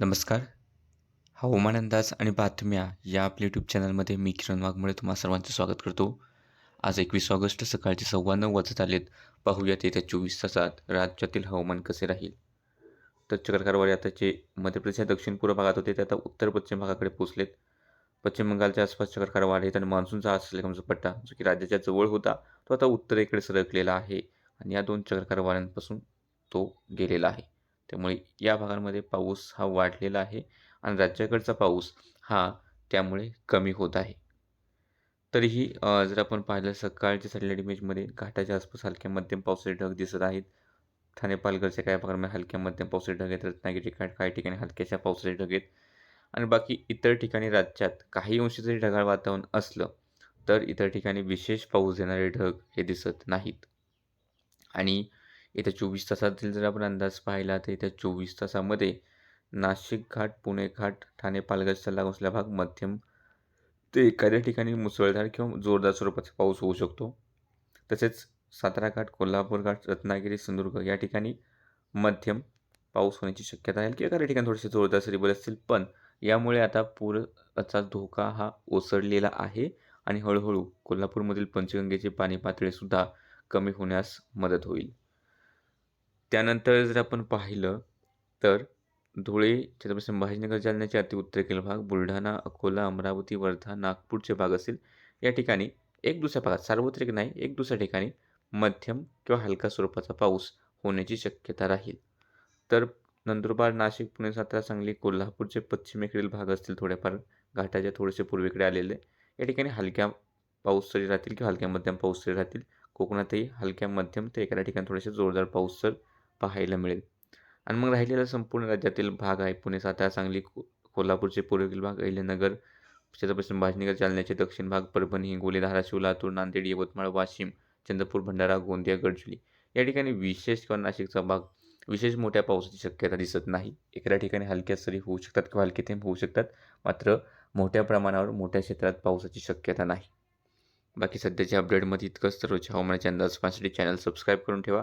नमस्कार. हवामान अंदाज आणि बातम्या या आपल्या यूट्यूब चॅनलमध्ये मी किरण वाघमुळे तुम्हा सर्वांचं स्वागत करतो. आज एकवीस ऑगस्ट सकाळचे सव्वा नऊ वाजत आलेत. पाहूयात येत्या चोवीस तासात राज्यातील हवामान कसे राहील? तर चक्रकारवारी आताचे मध्य प्रदेशच्या दक्षिण पूर्व भागात होते ते आता उत्तर पश्चिम भागाकडे पोचलेत पश्चिम बंगालच्या आसपास चक्रकारवाड आहेत आणि मान्सूनचा असलेला पट्टा जो की राज्याच्या जवळ होता तो आता उत्तरेकडे सरकलेला आहे. आणि या दोन चक्रकारवाड्यांपासून तो गेलेला आहे. त्यामुळे या भागांमध्ये पाऊस हा वाढलेला आहे आणि राज्याकडचा पाऊस हा त्यामुळे कमी होत आहे. तरीही जर आपण पाहिलं सकाळच्या सॅटेलाईट इमेजमध्ये घाटाच्या आसपास हलक्या मध्यम पावसाचे ढग दिसत आहेत. ठाणे पालघरच्या काही भागांमध्ये हलक्या मध्यम पावसाचे ढग आहेत. रत्नागिरी काही काही ठिकाणी हलक्याच्या पावसाचे ढग आहेत. आणि बाकी इतर ठिकाणी राज्यात काही अंशी जरी ढगाळ वातावरण असलं तर इतर ठिकाणी विशेष पाऊस देणारे ढग हे दिसत नाहीत. आणि येत्या चोवीस तासातील जर आपण अंदाज पाहिला तर येत्या चोवीस तासामध्ये नाशिक घाट पुणे घाट ठाणे पालघरचा लागून असलेला भाग मध्यम ते एखाद्या ठिकाणी मुसळधार किंवा जोरदार स्वरूपाचा पाऊस होऊ शकतो. तसेच सातारा घाट कोल्हापूर घाट रत्नागिरी सिंधुदुर्ग या ठिकाणी मध्यम पाऊस होण्याची शक्यता आहे. किंवा काही ठिकाणी थोडेसे जोरदार सरी बरे असतील पण यामुळे आता पूरचा धोका हा ओसरलेला आहे आणि हळूहळू कोल्हापूरमधील पंचगंगेची पाणी पातळीसुद्धा कमी होण्यास मदत होईल. त्यानंतर जर आपण पाहिलं तर धुळे छत्रपती संभाजीनगर जालन्याच्या अति उत्तरेकडील भाग बुलढाणा अकोला अमरावती वर्धा नागपूरचे भाग असेल या ठिकाणी एक दुसऱ्या भागात सार्वत्रिक नाही एक दुसऱ्या ठिकाणी मध्यम किंवा हलका स्वरूपाचा पाऊस होण्याची शक्यता राहील. तर नंदुरबार नाशिक पुणे सातारा सांगली कोल्हापूरचे पश्चिमेकडील भाग असतील थोड्याफार घाटाच्या थोडेसे पूर्वेकडे आलेले. या ठिकाणी हलक्या पाऊस तरी राहतील किंवा हलक्या मध्यम पाऊस तरी राहतील. कोकणातही हलक्या मध्यम ते एखाद्या ठिकाणी थोडेसे जोरदार पाऊस तर पाहायला मिळेल. आणि मग राहिलेला संपूर्ण राज्यातील भाग आहे पुणे सातारा सांगली को कोल्हापूरचे पूर्वेकडील भाग अहिल्यानगर छत्रपती संभाजीनगर जालन्याचे दक्षिण भाग परभणी हिंगोली धाराशिव लातूर नांदेड यवतमाळ वाशिम चंद्रपूर भंडारा गोंदिया गडचिरोली या ठिकाणी विशेष किंवा नाशिकचा भाग विशेष मोठ्या पावसाची शक्यता दिसत नाही. एखाद्या ठिकाणी हलक्या सरी होऊ शकतात किंवा हलके थेंब होऊ शकतात मात्र मोठ्या प्रमाणावर मोठ्या क्षेत्रात पावसाची शक्यता नाही. बाकी सध्याच्या अपडेटमध्ये इतकंच. तर रोजच्या हवामानाचे अंदाज पाहण्यासाठी चॅनल सबस्क्राईब करून ठेवा.